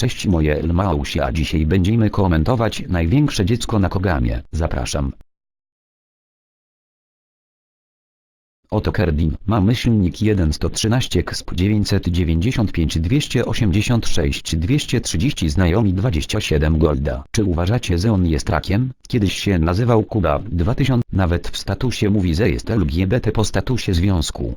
Cześć moje Elmausi, a dzisiaj będziemy komentować największe dziecko na Kogamie. Zapraszam. Oto Kerdin ma myślnik 1113 KSP 995 286 230 znajomi 27 Golda. Czy uważacie, że on jest rakiem? Kiedyś się nazywał Kuba 2000, nawet w statusie mówi, że jest LGBT po statusie związku.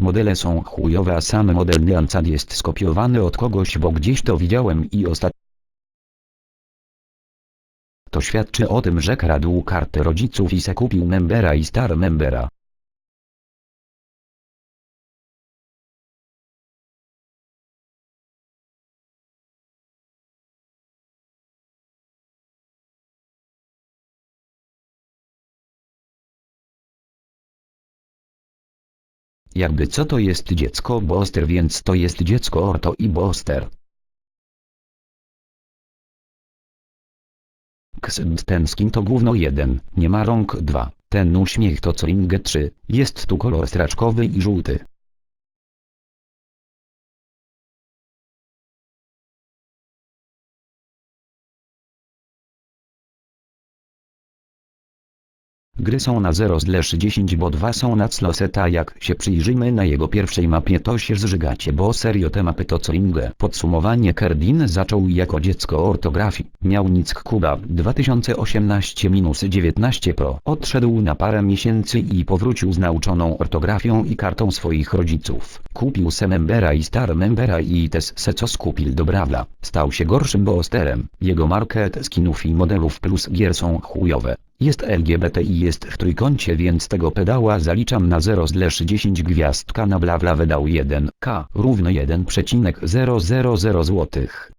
Modele są chujowe, a sam model Neancad jest skopiowany od kogoś, bo gdzieś to widziałem i ostatnio. To świadczy o tym, że kradł kartę rodziców i se kupił membera i star membera. Jakby co to jest dziecko Boster więc to jest dziecko Orto i Boster. Ten skin to gówno 1, nie ma rąk 2, ten uśmiech to co Inge 3, jest tu kolor straczkowy i żółty. Gry są na 0/10 bo 2 są na Sloseta jak się przyjrzymy na jego pierwszej mapie to się zżygacie bo serio te mapy to co inge. Podsumowanie Kerdin zaczął jako dziecko ortografii. Miał Nick Kuba 2018-19 Pro. Odszedł na parę miesięcy i powrócił z nauczoną ortografią i kartą swoich rodziców. Kupił se membera i star membera i tes se co skupił do Brawla. Stał się gorszym bosterem. Jego market skinów i modelów plus gier są chujowe. Jest LGBT i jest w trójkącie więc tego pedała zaliczam na 0 zleż 10 gwiazdka na bla bla wydał 1 k równo 1,000 złotych.